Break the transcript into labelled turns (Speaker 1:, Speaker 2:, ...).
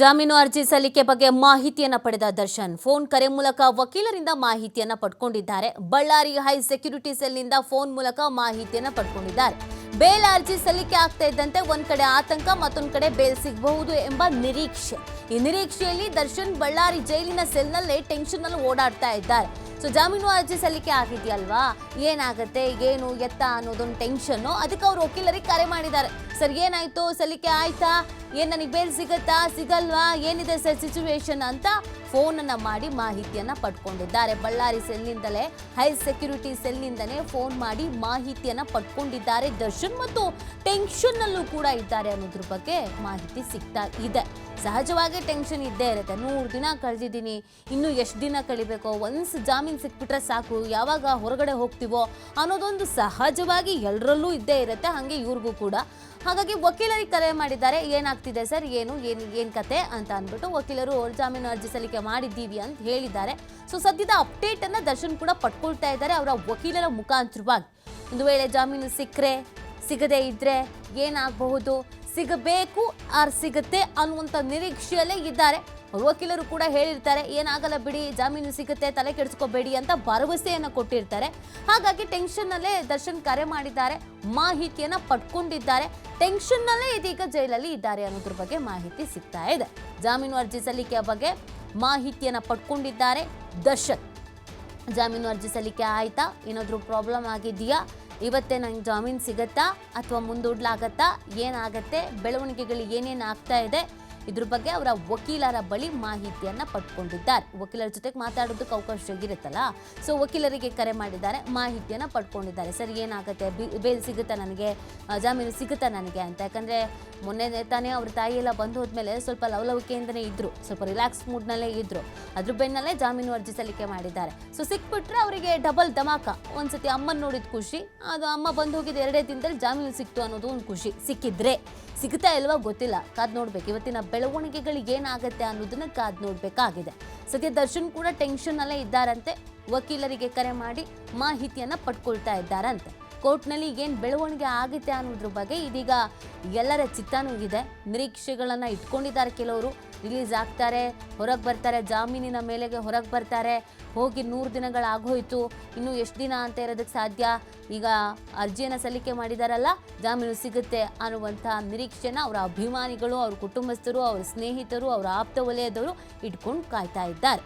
Speaker 1: ಜಾಮೀನು ಅರ್ಜಿ ಸಲ್ಲಿಕೆ ಬಗ್ಗೆ ಮಾಹಿತಿಯನ್ನ ಪಡೆದ ದರ್ಶನ್, ಫೋನ್ ಕರೆ ಮೂಲಕ ವಕೀಲರಿಂದ ಮಾಹಿತಿಯನ್ನ ಪಡ್ಕೊಂಡಿದ್ದಾರೆ. ಬಳ್ಳಾರಿ ಹೈ ಸೆಕ್ಯೂರಿಟಿ ಸೆಲ್ನಿಂದ ಫೋನ್ ಮೂಲಕ ಮಾಹಿತಿಯನ್ನ ಪಡ್ಕೊಂಡಿದ್ದಾರೆ. ಬೇಲ್ ಅರ್ಜಿ ಸಲ್ಲಿಕೆ ಆಗ್ತಾ ಇದ್ದಂತೆ ಒಂದ್ ಕಡೆ ಆತಂಕ, ಮತ್ತೊಂದು ಕಡೆ ಬೇಲ್ ಸಿಗಬಹುದು ಎಂಬ ನಿರೀಕ್ಷೆ. ಈ ನಿರೀಕ್ಷೆಯಲ್ಲಿ ದರ್ಶನ್ ಬಳ್ಳಾರಿ ಜೈಲಿನ ಸೆಲ್ನಲ್ಲೇ ಟೆನ್ಷನ್ನಲ್ಲಿ ಓಡಾಡ್ತಾ ಇದ್ದಾರೆ. ಸೊ ಜಾಮೀನು ಅರ್ಜಿ ಸಲ್ಲಿಕೆ ಆಗಿದೆಯಲ್ವಾ? ಏನಾಗುತ್ತೆ? ಏನು ಎತ್ತ ಅನ್ನೋದೊಂದು ಟೆನ್ಷನ್ನು ಅದಕ್ಕೆ ಅವ್ರು ವಕೀಲರಿಗೆ ಕರೆ ಮಾಡಿದ್ದಾರೆ. ಸರ್, ಏನಾಯ್ತು? ಸಲ್ಲಿಕೆ ಆಯ್ತಾ? ಏನ್ ನನಗೆ ಬೇಲ್ ಸಿಗತ್ತಾ? ಸಿಗಲ್ವಾ? ಏನಿದೆ ಸರ್ ಸಿಚುವೇಶನ್ ಅಂತ ಫೋನ್ ಅನ್ನ ಮಾಡಿ ಮಾಹಿತಿಯನ್ನ ಪಡ್ಕೊಂಡಿದ್ದಾರೆ. ಬಳ್ಳಾರಿ ಸೆಲ್ನಿಂದಲೇ ಹೈ ಸೆಕ್ಯೂರಿಟಿ ಸೆಲ್ನಿಂದನೇ ಫೋನ್ ಮಾಡಿ ಮಾಹಿತಿಯನ್ನ ಪಡ್ಕೊಂಡಿದ್ದಾರೆ ದರ್ಶನ್ ಮತ್ತು ಟೆನ್ಷನ್ ನಲ್ಲೂ ಕೂಡ ಇದ್ದಾರೆ ಅನ್ನೋದ್ರ ಬಗ್ಗೆ ಮಾಹಿತಿ ಸಿಗ್ತಾ ಇದೆ. ಸಹಜವಾಗಿ ಟೆನ್ಷನ್ ಇದ್ದೇ ಇರುತ್ತೆ. ನೂರು ದಿನ ಕಳೆದಿದ್ದೀನಿ, ಇನ್ನು ಎಷ್ಟು ದಿನ ಕಳಿಬೇಕು? ಒನ್ಸ್ ಜಾಮೀನು ಸಿಕ್ಬಿಟ್ರೆ ಸಾಕು, ಯಾವಾಗ ಹೊರಗಡೆ ಹೋಗ್ತೀವೋ ಅನ್ನೋದೊಂದು ಸಹಜವಾಗಿ ಎಲ್ಲರಲ್ಲೂ ಇದ್ದೇ ಇರುತ್ತೆ, ಹಾಗೆ ಇವ್ರಿಗೂ ಕೂಡ. ಹಾಗಾಗಿ ವಕೀಲರಿಗೆ ಕರೆ ಮಾಡಿದ್ದಾರೆ, ಏನಾಗ್ತಿದೆ ಸರ್, ಏನು ಏನು ಏನು ಕತೆ ಅಂತ ಅಂದ್ಬಿಟ್ಟು ವಕೀಲರು ಜಾಮೀನು ಅರ್ಜಿ ಸಲ್ಲಿಕೆ ಮಾಡಿದ್ದೀವಿ ಅಂತ ಹೇಳಿದ್ದಾರೆ. ಸೊ ಸದ್ಯದ ಅಪ್ಡೇಟ್ ಅನ್ನ ದರ್ಶನ್ ಕೂಡ ಪಡ್ಕೊಳ್ತಾ ಇದ್ದಾರೆ ಅವರ ವಕೀಲರ ಮುಖಾಂತರವಾಗಿ. ಒಂದು ವೇಳೆ ಜಾಮೀನು ಸಿಕ್ಕರೆ, ಸಿಗದೇ ಇದ್ರೆ ಏನಾಗಬಹುದು? ಸಿಗಬೇಕು, ಆರ್ ಸಿಗುತ್ತೆ ಅನ್ನುವಂಥ ನಿರೀಕ್ಷೆಯಲ್ಲೇ ಇದ್ದಾರೆ. ವಕೀಲರು ಕೂಡ ಹೇಳಿರ್ತಾರೆ, ಏನಾಗಲ್ಲ ಬಿಡಿ, ಜಾಮೀನು ಸಿಗುತ್ತೆ, ತಲೆ ಕೆಡಿಸ್ಕೋಬೇಡಿ ಅಂತ ಭರವಸೆಯನ್ನು ಕೊಟ್ಟಿರ್ತಾರೆ. ಹಾಗಾಗಿ ಟೆನ್ಷನ್ನಲ್ಲೇ ದರ್ಶನ್ ಕರೆ ಮಾಡಿದ್ದಾರೆ, ಮಾಹಿತಿಯನ್ನ ಪಡ್ಕೊಂಡಿದ್ದಾರೆ. ಟೆನ್ಷನ್ನಲ್ಲೇ ಇದೀಗ ಜೈಲಲ್ಲಿ ಇದ್ದಾರೆ ಅನ್ನೋದ್ರ ಬಗ್ಗೆ ಮಾಹಿತಿ ಸಿಗ್ತಾ ಇದೆ. ಜಾಮೀನು ಅರ್ಜಿ ಸಲ್ಲಿಕೆಯ ಬಗ್ಗೆ ಮಾಹಿತಿಯನ್ನ ಪಡ್ಕೊಂಡಿದ್ದಾರೆ ದರ್ಶನ್. ಜಾಮೀನು ಅರ್ಜಿ ಸಲ್ಲಿಕೆ ಆಯ್ತಾ? ಏನಾದರೂ ಪ್ರಾಬ್ಲಮ್ ಆಗಿದೆಯಾ? ಇವತ್ತೇ ನಂಗೆ ಜಾಮೀನು ಸಿಗತ್ತಾ ಅಥವಾ ಮುಂದೂಡ್ಲಾಗತ್ತಾ? ಏನಾಗತ್ತೆ? ಬೆಳವಣಿಗೆಗಳು ಏನೇನು ಆಗ್ತಾ ಇದೆ? ಇದ್ರ ಬಗ್ಗೆ ಅವರ ವಕೀಲರ ಬಳಿ ಮಾಹಿತಿಯನ್ನ ಪಡ್ಕೊಂಡಿದ್ದಾರೆ. ವಕೀಲರ ಜೊತೆಗೆ ಮಾತಾಡೋದಕ್ಕೆ ಅವಕಾಶ ಇರುತ್ತಲ್ಲ? ಸೊ ವಕೀಲರಿಗೆ ಕರೆ ಮಾಡಿದ್ದಾರೆ, ಮಾಹಿತಿಯನ್ನ ಪಡ್ಕೊಂಡಿದ್ದಾರೆ. ಸರ್, ಏನಾಗುತ್ತೆ? ಬೇಲ್ ಸಿಗುತ್ತಾ ನನಗೆ? ಜಾಮೀನು ಸಿಗುತ್ತಾ ನನಗೆ ಅಂತ. ಯಾಕಂದ್ರೆ ಮೊನ್ನೆ ತಾನೇ ಅವ್ರ ತಾಯಿ ಎಲ್ಲ ಬಂದು ಹೋದ್ಮೇಲೆ ಸ್ವಲ್ಪ ಲವಲವಿಕೆಯಿಂದನೇ ಇದ್ರು. ಸ್ವಲ್ಪ ರಿಲ್ಯಾಕ್ಸ್ ಮೂಡ್ನಲ್ಲೇ ಇದ್ರು. ಅದ್ರ ಬೆನ್ನಲ್ಲೇ ಜಾಮೀನು ಅರ್ಜಿ ಸಲ್ಲಿಕೆ ಮಾಡಿದ್ದಾರೆ. ಸೊ ಸಿಕ್ಬಿಟ್ರೆ ಅವರಿಗೆ ಡಬಲ್ ಧಮಾಕ. ಒಂದ್ಸತಿ ಅಮ್ಮನ ನೋಡಿದ ಖುಷಿ. ಅದು ಅಮ್ಮ ಬಂದು ಹೋಗಿದ್ದು ಎರಡೇ ದಿನದಲ್ಲಿ ಜಾಮೀನು ಸಿಕ್ತು ಅನ್ನೋದು ಒಂದು ಖುಷಿ. ಸಿಕ್ಕಿದ್ರೆ ಸಿಗುತ್ತಾ ಇಲ್ವಾ ಗೊತ್ತಿಲ್ಲ. ಕಾದ್ ನೋಡ್ಬೇಕು. ಇವತ್ತಿನ ಬೆಳವಣಿಗೆಗಳು ಏನಾಗುತ್ತೆ ಅನ್ನೋದನ್ನ ಕಾದ್ ನೋಡ್ಬೇಕಾಗಿದೆ. ಸದ್ಯ ದರ್ಶನ್ ಕೂಡ ಟೆನ್ಷನ್ ಅಲ್ಲೇ ಇದ್ದಾರಂತೆ. ವಕೀಲರಿಗೆ ಕರೆ ಮಾಡಿ ಮಾಹಿತಿಯನ್ನ ಪಡ್ಕೊಳ್ತಾ ಇದ್ದಾರಂತೆ. ಕೋರ್ಟ್ನಲ್ಲಿ ಏನು ಬೆಳವಣಿಗೆ ಆಗುತ್ತೆ ಅನ್ನೋದ್ರ ಬಗ್ಗೆ ಇದೀಗ ಎಲ್ಲರ ಚಿತ್ತಾನೂ ಇದೆ. ನಿರೀಕ್ಷೆಗಳನ್ನು ಇಟ್ಕೊಂಡಿದ್ದಾರೆ ಕೆಲವರು. ರಿಲೀಸ್ ಆಗ್ತಾರೆ, ಹೊರಗೆ ಬರ್ತಾರೆ, ಜಾಮೀನಿನ ಮೇಲೆಗೆ ಹೊರಗೆ ಬರ್ತಾರೆ. ಹೋಗಿ ನೂರು ದಿನಗಳಾಗೋಯ್ತು ಇನ್ನು ಎಷ್ಟು ದಿನ ಅಂತ ಇರೋದಕ್ಕೆ ಸಾಧ್ಯ? ಈಗ ಅರ್ಜಿಯನ್ನು ಸಲ್ಲಿಕೆ ಮಾಡಿದಾರಲ್ಲ, ಜಾಮೀನು ಸಿಗುತ್ತೆ ಅನ್ನುವಂಥ ನಿರೀಕ್ಷೆನ ಅವರ ಅಭಿಮಾನಿಗಳು, ಅವ್ರ ಕುಟುಂಬಸ್ಥರು, ಅವ್ರ ಸ್ನೇಹಿತರು, ಅವರ ಆಪ್ತ ವಲಯದವರು ಇಟ್ಕೊಂಡು ಕಾಯ್ತಾ ಇದ್ದಾರೆ.